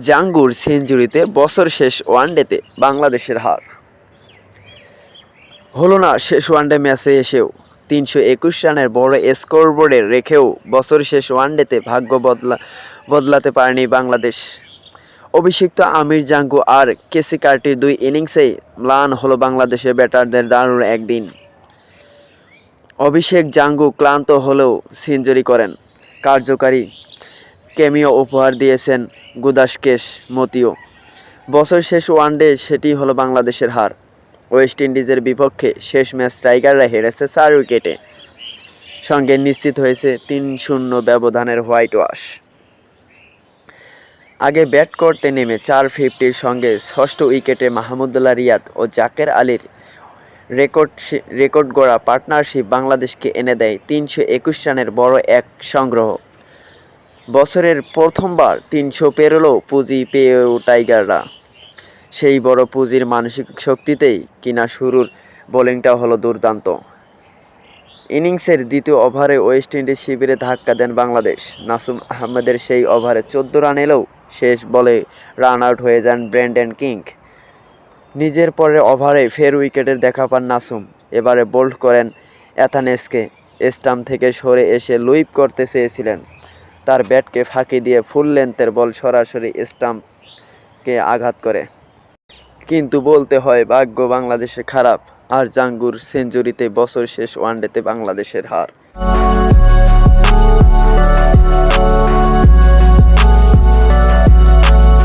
জাঙ্গুর সেঞ্চুরিতে বছর শেষ ওয়ানডেতে বাংলাদেশের হার। হলো না শেষ ওয়ানডে ম্যাচে এসেও তিনশো একুশ রানের বড় স্কোরবোর্ডে রেখেও বছর শেষ ওয়ানডেতে ভাগ্য বদলা বদলাতে পারেনি বাংলাদেশ। অভিষিক্ত আমির জাঙ্গু আর কেসি কার্টির দুই ইনিংসেই ম্লান হলো বাংলাদেশের ব্যাটারদের দারুণ একদিন। অভিষেক জাঙ্গু ক্লান্ত হলেও সেঞ্চুরি করেন। কার্যকারী কেমিও উপহার দিয়েছেন গুদাসকেশ মতিও। বছর শেষ ওয়ানডে সেটি হলো বাংলাদেশের হার। ওয়েস্ট ইন্ডিজের বিপক্ষে শেষ ম্যাচ টাইগাররা হেরেছে চার উইকেটে। সঙ্গে নিশ্চিত হয়েছে তিন শূন্য ব্যবধানের হোয়াইট ওয়াশ। আগে ব্যাট করতে নেমে চার ফিফটির সঙ্গে ষষ্ঠ উইকেটে মাহমুদুল্লাহ রিয়াদ ও জাকের আলীর রেকর্ড রেকর্ড গড়া পার্টনারশিপ বাংলাদেশকে এনে দেয় তিনশো একুশ রানের বড় এক সংগ্রহ। বছরের প্রথমবার তিনশো পেরোলো পুঁজি পেয়েও টাইগাররা। সেই বড় পুঁজির মানসিক শক্তিতেই কিনা শুরুর বোলিংটা হলো দুর্দান্ত। ইনিংসের দ্বিতীয় ওভারে ওয়েস্ট ইন্ডিজ শিবিরে ধাক্কা দেন বাংলাদেশ। নাসুম আহমেদের সেই ওভারে চোদ্দ রান এলেও শেষ বলে রান আউট হয়ে যান ব্র্যান্ডন কিং। নিজের পরের ওভারে ফের উইকেটের দেখা পান নাসুম। এবারে বোল্ড করেন অ্যাথানেসকে। স্টাম্প থেকে সরে এসে লুইপ করতে চেয়েছিলেন। তার ব্যাটকে ফাঁকি দিয়ে ফুল লেন্থের বল সরাসরি স্টাম্পকে আঘাত করে। কিন্তু বলতে হয়, ভাগ্য বাংলাদেশে খারাপ। আর জাঙ্গুর সেঞ্চুরিতে বছর শেষ ওয়ানডেতে বাংলাদেশের হার।